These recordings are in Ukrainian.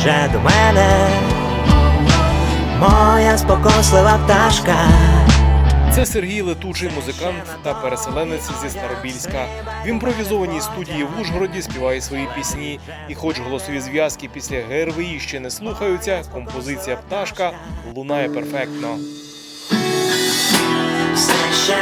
вже до мене, моя спокослива пташка. Це Сергій Летучий, музикант та переселенець зі Старобільська. В імпровізованій студії в Ужгороді співає свої пісні. І хоч голосові зв'язки після ГРВІ ще не слухаються, композиція пташка лунає перфектно. Все ще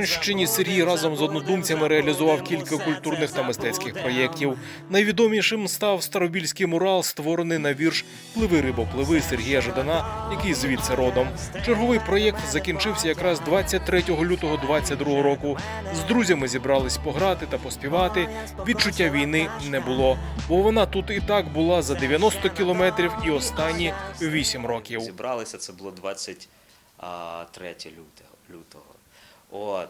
Луганщині Сергій разом з однодумцями реалізував кілька культурних та мистецьких проєктів. Найвідомішим став старобільський мурал, створений на вірш Пливи рибо, пливи Сергія Жадана, який звідси родом. Черговий проєкт закінчився якраз 23 лютого 22 року. З друзями зібрались пограти та поспівати. Відчуття війни не було, бо вона тут і так була за 90 кілометрів і останні 8 років. Зібралися, це було 23 лютого. От.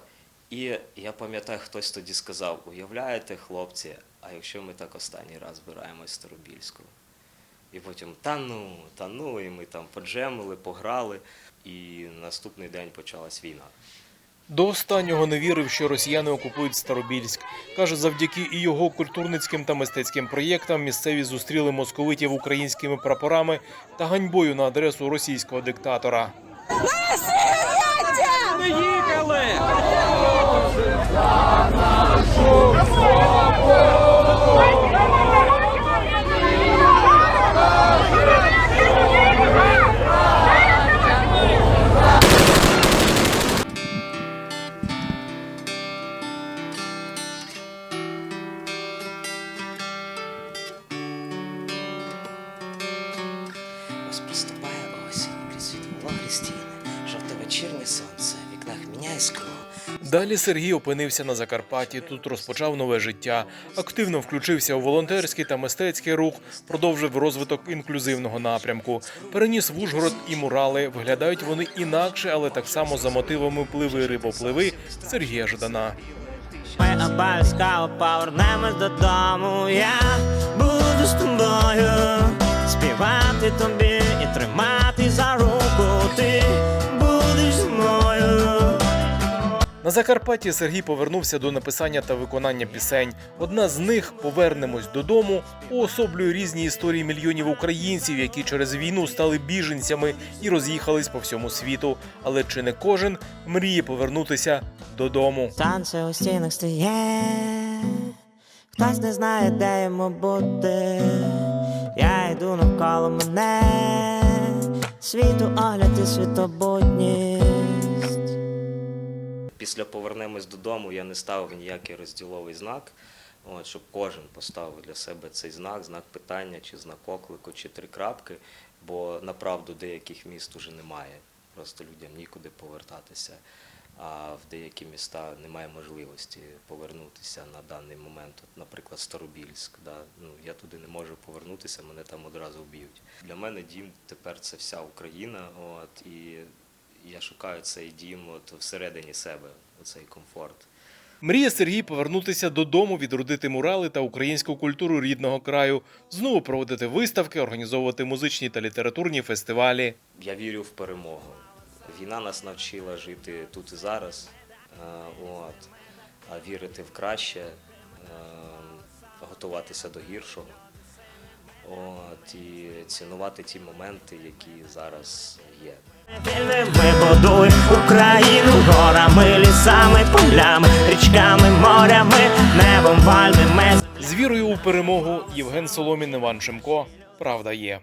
І я пам'ятаю, хтось тоді сказав: уявляєте, хлопці, а якщо ми так останній раз збираємось в Старобільську? І потім та ну, та ну, і ми там поджемили, пограли, і наступний день почалась війна. До останнього не вірив, що росіяни окупують Старобільськ. Каже, завдяки і його культурницьким та мистецьким проєктам місцеві зустріли московитів українськими прапорами та ганьбою на адресу російського диктатора. Вікнах. Далі Сергій опинився на Закарпатті. Тут розпочав нове життя. Активно включився у волонтерський та мистецький рух, продовжив розвиток інклюзивного напрямку. Переніс в Ужгород і мурали. Виглядають вони інакше, але так само за мотивами пливи рибопливи Сергія Ждана. Ми обов'язково повернемось додому. Я буду з тобою співати тобі і тримати На Закарпатті Сергій повернувся до написання та виконання пісень. Одна з них Повернемось додому уособлює різні історії мільйонів українців, які через війну стали біженцями і роз'їхались по всьому світу. Але чи не кожен мріє повернутися додому? Танце у стінах стає, хтось не знає, де йому бути. Я йду навколо мене, світу огляд і світобутність. Після повернемось додому я не ставив ніякий розділовий знак, от, щоб кожен поставив для себе цей знак, знак питання, чи знак оклику, чи три крапки, бо направду деяких міст уже немає. Просто людям нікуди повертатися. А в деякі міста немає можливості повернутися на даний момент. От, наприклад, Старобільськ. Да? Ну, я туди не можу повернутися, мене там одразу вб'ють. Для мене дім тепер це вся Україна. От, і я шукаю цей дім от всередині себе, оцей комфорт. Мріє Сергій повернутися додому, відродити мурали та українську культуру рідного краю, знову проводити виставки, організовувати музичні та літературні фестивалі. Я вірю в перемогу. Війна нас навчила жити тут і зараз, е, от, а вірити в краще, е, готуватися до гіршого. От, і цінувати ті моменти, які зараз є. Ми будуємо Україну горами, лісами, полями, річками, морями, небом вальними. З вірою у перемогу Євген Соломін, Іван Шимко. Правда є.